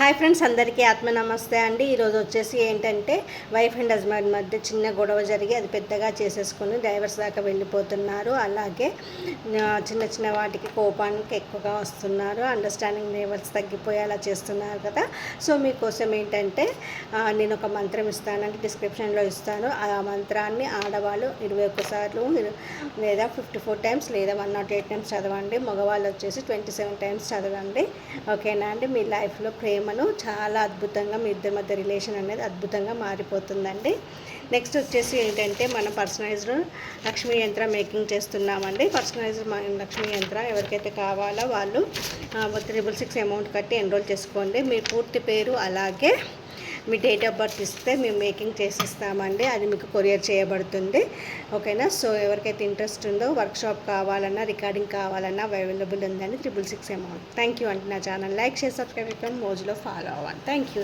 Hi friends అందరికీ ఆత్మ నమస్తే అండి. ఈరోజు వచ్చేసి ఏంటంటే వైఫ్ అండ్ హస్బెండ్ మధ్య చిన్న గొడవ జరిగి అది పెద్దగా చేసేసుకుని డైవర్స్ దాకా వెళ్ళిపోతున్నారు. అలాగే చిన్న చిన్న వాటికి కోపానికి ఎక్కువగా వస్తున్నారు. అండర్స్టాండింగ్ లెవెల్స్ తగ్గిపోయేలా చేస్తున్నారు కదా. సో మీకోసం ఏంటంటే నేను ఒక మంత్రం ఇస్తానంటే డిస్క్రిప్షన్లో ఇస్తాను. ఆ మంత్రాన్ని ఆడవాళ్ళు ఇరవై ఒక్కసార్లు లేదా ఫిఫ్టీ ఫోర్ టైమ్స్ లేదా వన్ నాట్ ఎయిట్ టైమ్స్ చదవండి. మగవాళ్ళు వచ్చేసి ట్వంటీ సెవెన్ టైమ్స్ చదవండి. ఓకేనా అండి? మీ లైఫ్లో ప్రేమను చాలా అద్భుతంగా మీ ఇద్దరి మధ్య రిలేషన్ అనేది అద్భుతంగా మారిపోతుందండి. నెక్స్ట్ వచ్చేసి ఏంటంటే మనం పర్సనలైజ్డ్ లక్ష్మీ యంత్రం మేకింగ్ చేస్తున్నామండి. పర్సనలైజ్డ్ లక్ష్మీ యంత్రం ఎవరికైతే కావాలో వాళ్ళు త్రిబుల్ సిక్స్ అమౌంట్ కట్టి ఎన్రోల్ చేసుకోండి. మీ పూర్తి పేరు అలాగే మీ డేట్ ఆఫ్ బర్త్ ఇస్తే మేము మేకింగ్ చేసిస్తామండి. అది మీకు కొరియర్ చేయబడుతుంది. ఓకేనా? సో ఎవరికైతే ఇంట్రెస్ట్ ఉందో వర్క్షాప్ కావాలన్నా రికార్డింగ్ కావాలన్నా అవైలబుల్ ఉందని triple six amount. Thank you అండి నా ఛానల్. లైక్ చేసి సబ్స్క్రైబ్ చేయడం మోజులో ఫాలో అవ్వండి. Thank you